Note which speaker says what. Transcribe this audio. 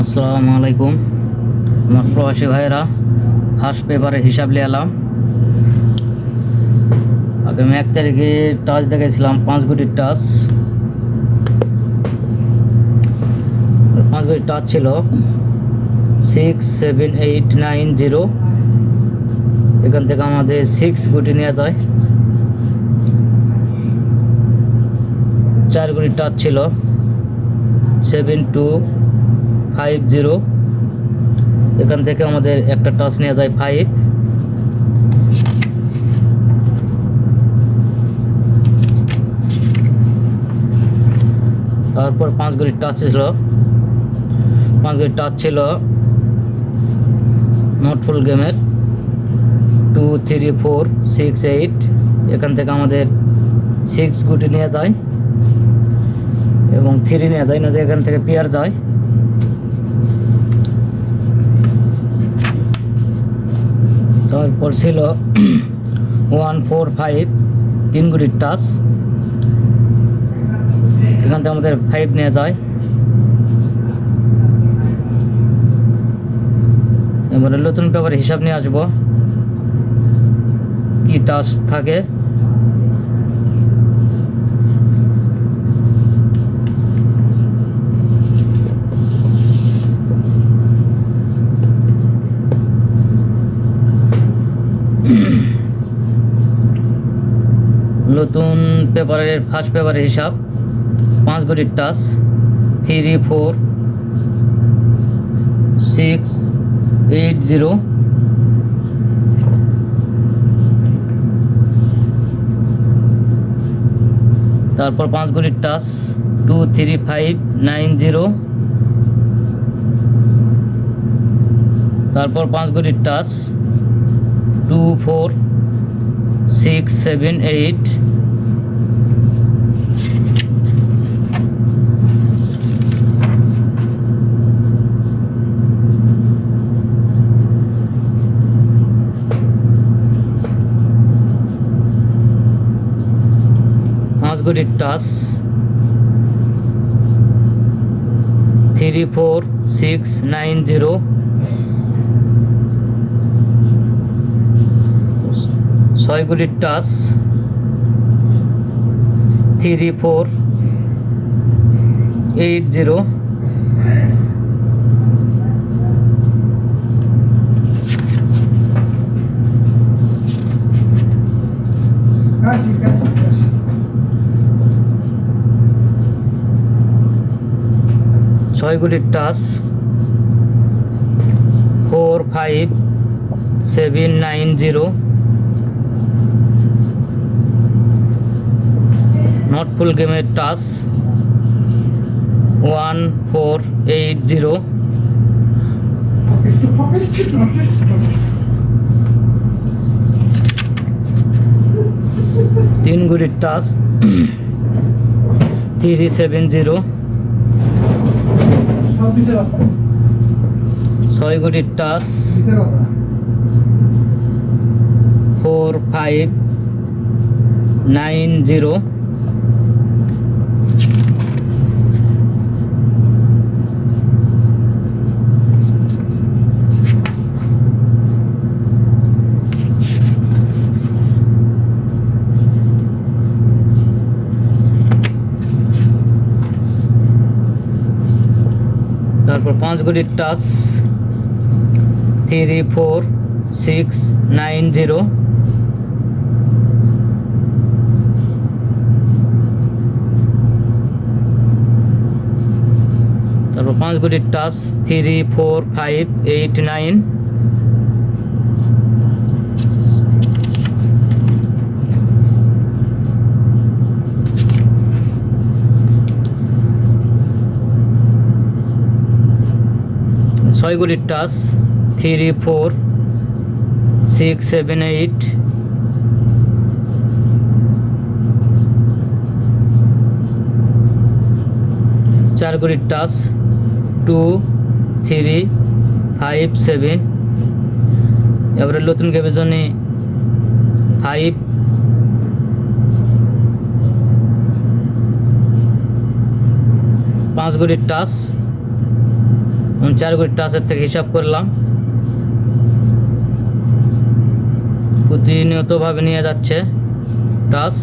Speaker 1: আসসালামু আলাইকুম। আমার প্রবাসী ভাইয়েরা ফার্স্ট পেপারের হিসাব নিয়ে এলাম। আগামী এক তারিখে টাচ দেখেছিলাম পাঁচ কোটির টাচ পাঁচ কোটির টাচ ছিল। Six seven eight nine zero এখান থেকে আমাদের সিক্স কোটি নেওয়া যায়। চার কোটির টাচ ছিল। Seven two five zero. এখান থেকে আমাদের একটা টাচ নেওয়া যায় ফাইভ। তারপর পাঁচ গুলির টাচ ছিল। পাঁচ গুলির টাচ ছিল নট ফুল গেমের two three four six eight এখান থেকে আমাদের সিক্স গুটি নেওয়া যায়। এবং থ্রি নেওয়া যায়, না যে এখান থেকে পেয়ার যায়। তারপর ছিল ওয়ান ফোর ফাইভ তিন গুড়ির টাচ। এখান থেকে আমাদের ফাইভ নিয়ে যায়। এবারে নতুন পেপার হিসাব নিয়ে আসব। কি টাচ থাকে? নতুন পেপারের ফার্স্ট পেপারের হিসাব, পাঁচ গড়ির touch three four six eight zero তারপর পাঁচ গড়ির touch two three five nine zero তারপর পাঁচ গড়ির touch two four six seven eight good it does 34690 ছয় গুটির touch three four eight zero
Speaker 2: Casi, casi, casi.
Speaker 1: ছয় গুটির touch four five seven nine zero not full গেমের touch one four eight zero. তিন গুটির touch three seven zero ছয় গুটির touch four five nine zero তারপর পাঁচ touch three four six nine zero তারপর পাঁচ গুটির touch three four five eight nine ছয় গুটির touch three four six seven eight চার গুটির touch two three five seven এবারে নতুন গেমের জন্য ফাইভ পাঁচ গুটির টাচ চার কোটি টাচের থেকে হিসাব করলাম। প্রতিনিয়তভাবে নিয়ে যাচ্ছে টাচ